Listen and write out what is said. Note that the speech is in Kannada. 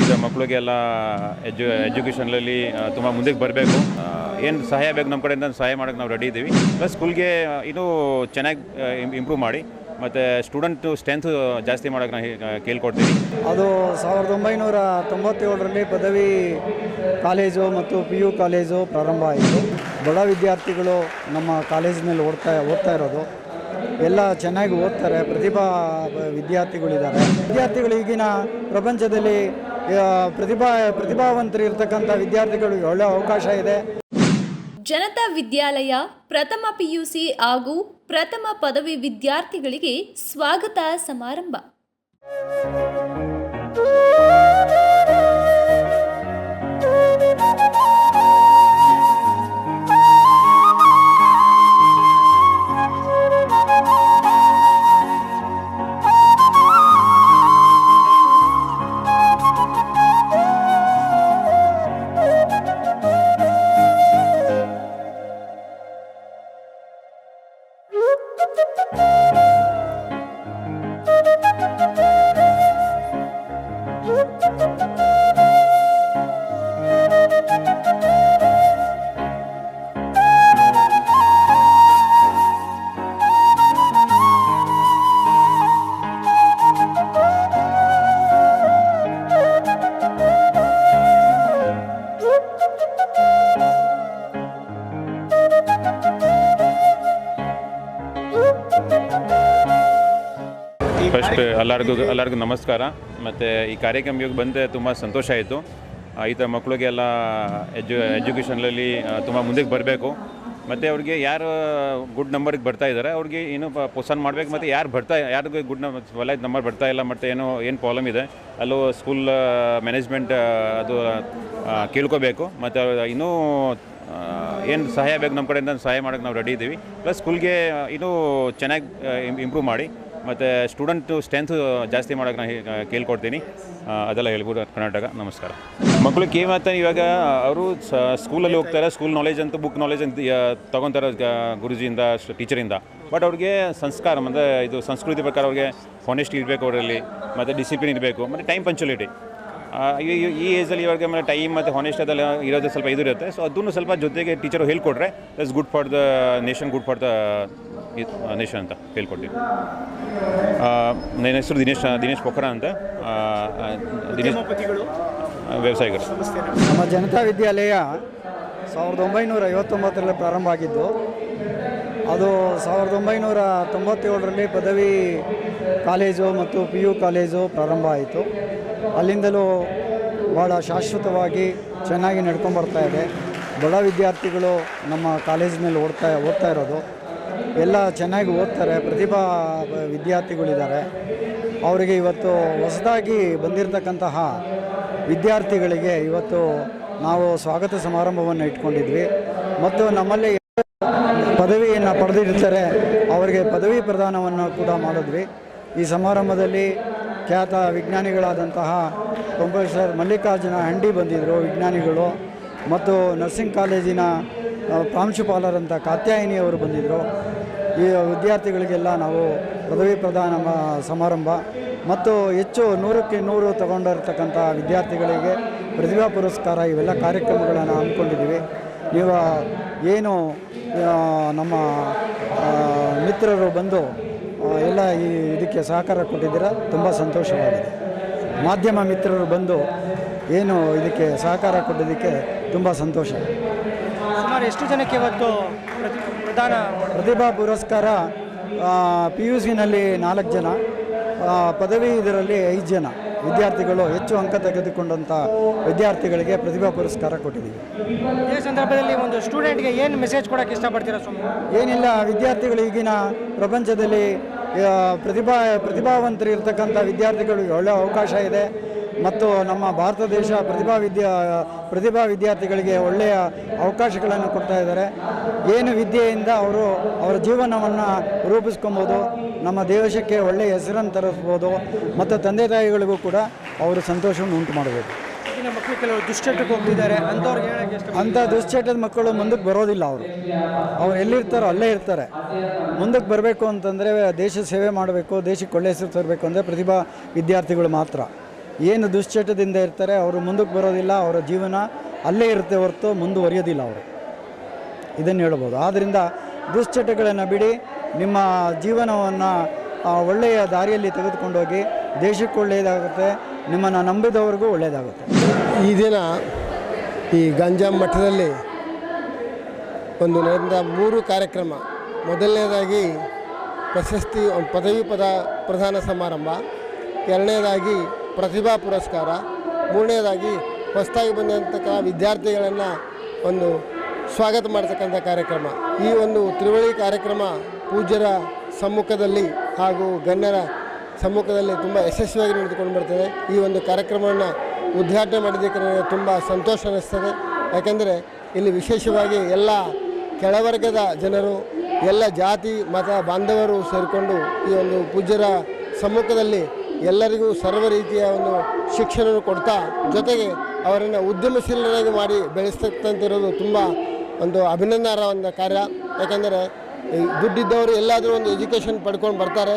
ಇದು ಮಕ್ಕಳಿಗೆಲ್ಲ ಎಜು ಎಜುಕೇಷನಲ್ಲಿ ತುಂಬ ಮುಂದಕ್ಕೆ ಬರಬೇಕು. ಏನು ಸಹಾಯ ಬೇಕು ನಮ್ಮ ಕಡೆಯಿಂದ ಸಹಾಯ ಮಾಡೋಕ್ಕೆ ನಾವು ರೆಡಿ ಇದ್ದೀವಿ. ಪ್ಲಸ್ ಸ್ಕೂಲ್ಗೆ ಇನ್ನೂ ಚೆನ್ನಾಗಿ ಇಂಪ್ರೂವ್ ಮಾಡಿ, ಮತ್ತು ಸ್ಟೂಡೆಂಟು ಸ್ಟ್ರೆಂತ್ ಜಾಸ್ತಿ ಮಾಡೋಕ್ಕೆ ನಾವು ಕೇಳ್ಕೊಡ್ತೀವಿ ಅದು ಸಾವಿರದ ಒಂಬೈನೂರ ತೊಂಬತ್ತೇಳರಲ್ಲಿ ಪದವಿ ಕಾಲೇಜು ಮತ್ತು ಪಿ ಯು ಕಾಲೇಜು ಪ್ರಾರಂಭ ಆಯಿತು. ಬಡ ವಿದ್ಯಾರ್ಥಿಗಳು ನಮ್ಮ ಕಾಲೇಜಿನಲ್ಲಿ ಓಡ್ತಾ, ಓದ್ತಾ ಇರೋದು. ಎಲ್ಲ ಚೆನ್ನಾಗಿ ಓದ್ತಾರೆ, ಪ್ರತಿಭಾ ವಿದ್ಯಾರ್ಥಿಗಳಿದ್ದಾರೆ. ವಿದ್ಯಾರ್ಥಿಗಳು ಈಗಿನ ಪ್ರಪಂಚದಲ್ಲಿ ಪ್ರತಿಭಾ ಪ್ರತಿಭಾವಂತರು ಇರ್ತಕ್ಕಂಥ ವಿದ್ಯಾರ್ಥಿಗಳಿಗೆ ಒಳ್ಳೆ ಅವಕಾಶ ಇದೆ. ಜನತಾ ವಿದ್ಯಾಲಯ, ಪ್ರಥಮ ಪಿಯುಸಿ ಹಾಗೂ ಪ್ರಥಮ ಪದವಿ ವಿದ್ಯಾರ್ಥಿಗಳಿಗೆ ಸ್ವಾಗತ ಸಮಾರಂಭ. ಫಸ್ಟ್ ಎಲ್ಲರಿಗೂ ಎಲ್ಲರಿಗೂ ನಮಸ್ಕಾರ. ಮತ್ತು ಈ ಕಾರ್ಯಕ್ರಮಕ್ಕೆ ಬಂದರೆ ತುಂಬ ಸಂತೋಷ ಆಯಿತು. ಈ ಥರ ಮಕ್ಕಳಿಗೆಲ್ಲ ಎಜು ಎಜುಕೇಷನಲ್ಲಿ ತುಂಬ ಮುಂದಕ್ಕೆ ಬರಬೇಕು. ಮತ್ತು ಅವ್ರಿಗೆ ಯಾರು ಗುಡ್ ನಂಬರ್ಗೆ ಬರ್ತಾ ಇದ್ದಾರೆ, ಅವ್ರಿಗೆ ಪ- ಪ್ರೋತ್ಸಾಹ ಮಾಡಬೇಕು, ಮತ್ತು ಯಾರು ಬರ್ತಾ, ಯಾರಿಗೂ ಗುಡ್ ನಂಬರ್ ಒಳ್ಳೆ ನಂಬರ್ ಬರ್ತಾ ಇಲ್ಲ, ಮತ್ತು ಏನೋ, ಏನು ಪ್ರಾಬ್ಲಮ್ ಇದೆ, ಅಲ್ಲೂ ಸ್ಕೂಲ್ ಮ್ಯಾನೇಜ್ಮೆಂಟ್ ಅದು ಕೇಳ್ಕೋಬೇಕು. ಮತ್ತು ಇನ್ನೂ ಏನು ಸಹಾಯ ಬೇಕು ನಮ್ಮ ಕಡೆಯಿಂದ, ಸಹಾಯ ಮಾಡೋಕ್ಕೆ ನಾವು ರೆಡಿ ಇದ್ದೀವಿ. ಪ್ಲಸ್ ಸ್ಕೂಲ್ಗೆ ಇನ್ನೂ ಚೆನ್ನಾಗಿ ಇಂಪ್ರೂವ್ ಮಾಡಿ. ಮತ್ತು ಸ್ಟೂಡೆಂಟು ಸ್ಟ್ರೆಂತ್ ಜಾಸ್ತಿ ಮಾಡೋಕೆ ನಾನು ಕೇಳ್ಕೊಡ್ತೀನಿ. ಅದೆಲ್ಲ ಹೇಳ್ಬೋದು ಕರ್ನಾಟಕ. ನಮಸ್ಕಾರ. ಮಕ್ಕಳು ಅಂತ ಇವಾಗ, ಅವರು ಸ್ಕೂಲಲ್ಲಿ ಹೋಗ್ತಾರೆ, ಸ್ಕೂಲ್ ನಾಲೆಜ್ ಅಂತ ಬುಕ್ ನಾಲೆಜ್ ಅಂತ ತೊಗೊತಾರೆ ಗುರುಜಿಯಿಂದ ಟೀಚರಿಂದ. ಬಟ್ ಅವ್ರಿಗೆ ಸಂಸ್ಕಾರ, ಅಂದರೆ ಇದು ಸಂಸ್ಕೃತಿ ಪ್ರಕಾರ ಅವ್ರಿಗೆ ಹಾನೆಸ್ಟ್ ಇರಬೇಕು ಅವರಲ್ಲಿ, ಮತ್ತು ಡಿಸಿಪ್ಲಿನ್ ಇರಬೇಕು, ಮತ್ತು ಟೈಮ್ ಪಂಚುಲಿಟಿ ಈ ಏಜಲ್ಲಿ ಇವಾಗ ಆಮೇಲೆ ಟೈಮ್ ಮತ್ತು ಹಾನೆಸ್ಟ್ ಅದೆಲ್ಲ ಇರೋದು ಸ್ವಲ್ಪ ಇದು ಇರುತ್ತೆ. ಸೊ ಅದನ್ನು ಸ್ವಲ್ಪ ಜೊತೆಗೆ teacher ಹೇಳ್ಕೊಟ್ರೆ that's good for the nation good for the nation ಅಂತ ಹೇಳ್ಕೊಡ್ತೀವಿ ನನ್ನ ಹೆಸರು ದಿನೇಶ್ ದಿನೇಶ್ ಪೊಖರ ಅಂತ. ದಿನೇಶ್ ಆ, ವ್ಯವಸಾಯಿಗಳು. ನಮ್ಮ ಜನತಾ ವಿದ್ಯಾಲಯ ಸಾವಿರದ ಒಂಬೈನೂರ ಐವತ್ತೊಂಬತ್ತರಲ್ಲಿ ಪ್ರಾರಂಭ ಆಗಿದ್ದು ಅದು ಸಾವಿರದ ಒಂಬೈನೂರ ತೊಂಬತ್ತೇಳರಲ್ಲಿ ಪದವಿ ಕಾಲೇಜು ಮತ್ತು ಪಿ ಯು ಕಾಲೇಜು ಪ್ರಾರಂಭ ಆಯಿತು. ಅಲ್ಲಿಂದಲೂ ಭಾಳ ಶಾಶ್ವತವಾಗಿ ಚೆನ್ನಾಗಿ ನಡ್ಕೊಂಬರ್ತಾ ಇದೆ. ಬಡ ವಿದ್ಯಾರ್ಥಿಗಳು ನಮ್ಮ ಕಾಲೇಜಿನಲ್ಲಿ ಓಡ್ತಾ, ಓದ್ತಾ ಇರೋದು. ಎಲ್ಲ ಚೆನ್ನಾಗಿ ಓದ್ತಾರೆ. ಪ್ರತಿಭಾ ವಿದ್ಯಾರ್ಥಿಗಳಿದ್ದಾರೆ. ಅವರಿಗೆ ಇವತ್ತು ಹೊಸದಾಗಿ ಬಂದಿರತಕ್ಕಂತಹ ವಿದ್ಯಾರ್ಥಿಗಳಿಗೆ ಇವತ್ತು ನಾವು ಸ್ವಾಗತ ಸಮಾರಂಭವನ್ನು ಇಟ್ಕೊಂಡಿದ್ವಿ. ಮತ್ತು ನಮ್ಮಲ್ಲಿ ಪದವಿಯನ್ನು ಪಡೆದಿರ್ತಾರೆ. ಅವರಿಗೆ ಪದವಿ ಪ್ರದಾನವನ್ನು ಕೂಡ ಮಾಡಿದ್ವಿ. ಈ ಸಮಾರಂಭದಲ್ಲಿ ಖ್ಯಾತ ವಿಜ್ಞಾನಿಗಳಾದಂತಹ ಪ್ರೊಫೆಸರ್ ಮಲ್ಲಿಕಾರ್ಜುನ ಹಂಡಿ ಬಂದಿದ್ದರು ವಿಜ್ಞಾನಿಗಳು ಮತ್ತು ನರ್ಸಿಂಗ್ ಕಾಲೇಜಿನ ಪ್ರಾಂಶುಪಾಲರಂಥ ಕಾತ್ಯಾಯಿನಿ ಅವರು ಬಂದಿದ್ದರು ಈ ವಿದ್ಯಾರ್ಥಿಗಳಿಗೆಲ್ಲ ನಾವು ಪದವಿ ಪ್ರದಾನ ಸಮಾರಂಭ ಮತ್ತು ಹೆಚ್ಚು ನೂರಕ್ಕೆ ನೂರು ತಗೊಂಡಿರ್ತಕ್ಕಂಥ ವಿದ್ಯಾರ್ಥಿಗಳಿಗೆ ಪ್ರತಿಭಾ ಪುರಸ್ಕಾರ ಇವೆಲ್ಲ ಕಾರ್ಯಕ್ರಮಗಳನ್ನು ಹಮ್ಮಿಕೊಂಡಿದ್ದೀವಿ. ನೀವು ಏನು ನಮ್ಮ ಮಿತ್ರರು ಬಂದು ಎಲ್ಲ ಈ ಇದಕ್ಕೆ ಸಹಕಾರ ಕೊಟ್ಟಿದ್ದೀರಾ? ತುಂಬ ಸಂತೋಷವಾಗಿದೆ. ಮಾಧ್ಯಮ ಮಿತ್ರರು ಬಂದು ಏನು ಇದಕ್ಕೆ ಸಹಕಾರ ಕೊಟ್ಟಿದ್ದಕ್ಕೆ ತುಂಬ ಸಂತೋಷ. ಸುಮಾರು ಎಷ್ಟು ಜನಕ್ಕೆ ಇವತ್ತು ಪ್ರಧಾನ ಪ್ರತಿಭಾ ಪುರಸ್ಕಾರ ಪಿ ಯು ಸಿನಲ್ಲಿ ನಾಲ್ಕು ಜನ. ಪದವಿ ಇದರಲ್ಲಿ ಐದು ಜನ ವಿದ್ಯಾರ್ಥಿಗಳು ಹೆಚ್ಚು ಅಂಕ ತೆಗೆದುಕೊಂಡಂಥ ವಿದ್ಯಾರ್ಥಿಗಳಿಗೆ ಪ್ರತಿಭಾ ಪುರಸ್ಕಾರ ಕೊಟ್ಟಿದ್ದೀವಿ. ಇದೇ ಸಂದರ್ಭದಲ್ಲಿ ಒಂದು ಸ್ಟೂಡೆಂಟ್ಗೆ ಏನು ಮೆಸೇಜ್ ಕೊಡೋಕೆ ಇಷ್ಟಪಡ್ತೀರಾ ಸ್ವಾಮಿ? ಏನಿಲ್ಲ ವಿದ್ಯಾರ್ಥಿಗಳು ಈಗಿನ ಪ್ರಪಂಚದಲ್ಲಿ ಆ, ಪ್ರತಿಭಾ ಪ್ರತಿಭಾವಂತರು ಇರ್ತಕ್ಕಂಥ ವಿದ್ಯಾರ್ಥಿಗಳಿಗೆ ಒಳ್ಳೆಯ ಅವಕಾಶ ಇದೆ. ಮತ್ತು ನಮ್ಮ ಭಾರತ ದೇಶ ಪ್ರತಿಭಾ ವಿದ್ಯಾ ಪ್ರತಿಭಾ ವಿದ್ಯಾರ್ಥಿಗಳಿಗೆ ಒಳ್ಳೆಯ ಅವಕಾಶಗಳನ್ನು ಕೊಡ್ತಾ ಇದ್ದಾರೆ. ಏನು ವಿದ್ಯೆಯಿಂದ ಅವರು ಅವರ ಜೀವನವನ್ನು ರೂಪಿಸ್ಕೊಬೋದು. ನಮ್ಮ ದೇಶಕ್ಕೆ ಒಳ್ಳೆಯ ಹೆಸರನ್ನು ತರಿಸ್ಬೋದು ಮತ್ತು ತಂದೆ ತಾಯಿಗಳಿಗೂ ಕೂಡ ಅವರು ಸಂತೋಷವನ್ನು ಉಂಟು ಮಾಡಬೇಕು. ಮಕ್ಕಳು ಕೆಲವು ದುಶ್ಚಟಕ್ಕೆ ಹೋಗ್ತಿದ್ದಾರೆ ಅಂಥವ್ರಿಗೆ ಹೇಳಕ್ಕೆ ಅಂಥ ದುಶ್ಚಟದ ಮಕ್ಕಳು ಮುಂದಕ್ಕೆ ಬರೋದಿಲ್ಲ ಅವರು. ಅವ್ರು ಎಲ್ಲಿರ್ತಾರೋ ಅಲ್ಲೇ ಇರ್ತಾರೆ. ಮುಂದಕ್ಕೆ ಬರಬೇಕು ಅಂತಂದರೆ ದೇಶ ಸೇವೆ ಮಾಡಬೇಕು ದೇಶಕ್ಕೆ ಒಳ್ಳೆಯ ಹೆಸರು ತರಬೇಕು ಅಂದರೆ ಪ್ರತಿಭಾ ವಿದ್ಯಾರ್ಥಿಗಳು ಮಾತ್ರ. ಏನು ದುಶ್ಚಟದಿಂದ ಇರ್ತಾರೆ ಅವರು ಮುಂದಕ್ಕೆ ಬರೋದಿಲ್ಲ ಅವರ ಜೀವನ ಅಲ್ಲೇ ಇರುತ್ತೆ ಹೊರತು ಮುಂದುವರಿಯೋದಿಲ್ಲ ಅವರು. ಇದನ್ನು ಹೇಳ್ಬೋದು. ಆದ್ದರಿಂದ ದುಶ್ಚಟಗಳನ್ನು ಬಿಡಿ ನಿಮ್ಮ ಜೀವನವನ್ನು ಒಳ್ಳೆಯ ದಾರಿಯಲ್ಲಿ ತೆಗೆದುಕೊಂಡೋಗಿ ದೇಶಕ್ಕೆ ಒಳ್ಳೆಯದಾಗುತ್ತೆ, ನಿಮ್ಮನ್ನು ನಂಬಿದವ್ರಿಗೂ ಒಳ್ಳೆಯದಾಗುತ್ತೆ. ಈ ದಿನ ಈ ಗಂಜಾಂ ಮಠದಲ್ಲಿ ಒಂದು ನಡೆದ ಮೂರು ಕಾರ್ಯಕ್ರಮ. ಮೊದಲನೇದಾಗಿ ಪ್ರಶಸ್ತಿ, ಪದವಿ ಪದ ಪ್ರಧಾನ ಸಮಾರಂಭ. ಎರಡನೇದಾಗಿ ಪ್ರತಿಭಾ ಪುರಸ್ಕಾರ. ಮೂರನೇದಾಗಿ ಹೊಸದಾಗಿ ಬಂದಂತಹ ವಿದ್ಯಾರ್ಥಿಗಳನ್ನು ಒಂದು ಸ್ವಾಗತ ಮಾಡ್ತಕ್ಕಂಥ ಕಾರ್ಯಕ್ರಮ. ಈ ಒಂದು ತ್ರಿವಳಿ ಕಾರ್ಯಕ್ರಮ ಪೂಜ್ಯರ ಸಮ್ಮುಖದಲ್ಲಿ ಹಾಗೂ ಗಣ್ಯರ ಸಮ್ಮುಖದಲ್ಲಿ ತುಂಬ ಯಶಸ್ವಿಯಾಗಿ ನಡೆದುಕೊಂಡು ಬರ್ತದೆ. ಈ ಒಂದು ಕಾರ್ಯಕ್ರಮವನ್ನು ಉದ್ಘಾಟನೆ ಮಾಡಿದ್ದಕ್ಕೆ ನನಗೆ ತುಂಬ ಸಂತೋಷ ಅನ್ನಿಸ್ತದೆ. ಯಾಕೆಂದರೆ ಇಲ್ಲಿ ವಿಶೇಷವಾಗಿ ಎಲ್ಲ ಕೆಳವರ್ಗದ ಜನರು, ಎಲ್ಲ ಜಾತಿ, ಮತ, ಬಾಂಧವರು ಸೇರಿಕೊಂಡು ಈ ಒಂದು ಪೂಜ್ಯರ ಸಮ್ಮುಖದಲ್ಲಿ ಎಲ್ಲರಿಗೂ ಸರ್ವ ರೀತಿಯ ಒಂದು ಶಿಕ್ಷಣವನ್ನು ಕೊಡ್ತಾ, ಜೊತೆಗೆ ಅವರನ್ನು ಉದ್ಯಮಶೀಲರಾಗಿ ಮಾಡಿ ಬೆಳೆಸ್ತಕ್ಕಂತಿರೋದು ತುಂಬ ಒಂದು ಅಭಿನಂದನರ ಒಂದು ಕಾರ್ಯ. ಯಾಕಂದರೆ ದುಡ್ಡಿದ್ದವರು ಎಲ್ಲಾದರೂ ಒಂದು ಎಜುಕೇಷನ್ ಪಡ್ಕೊಂಡು ಬರ್ತಾರೆ.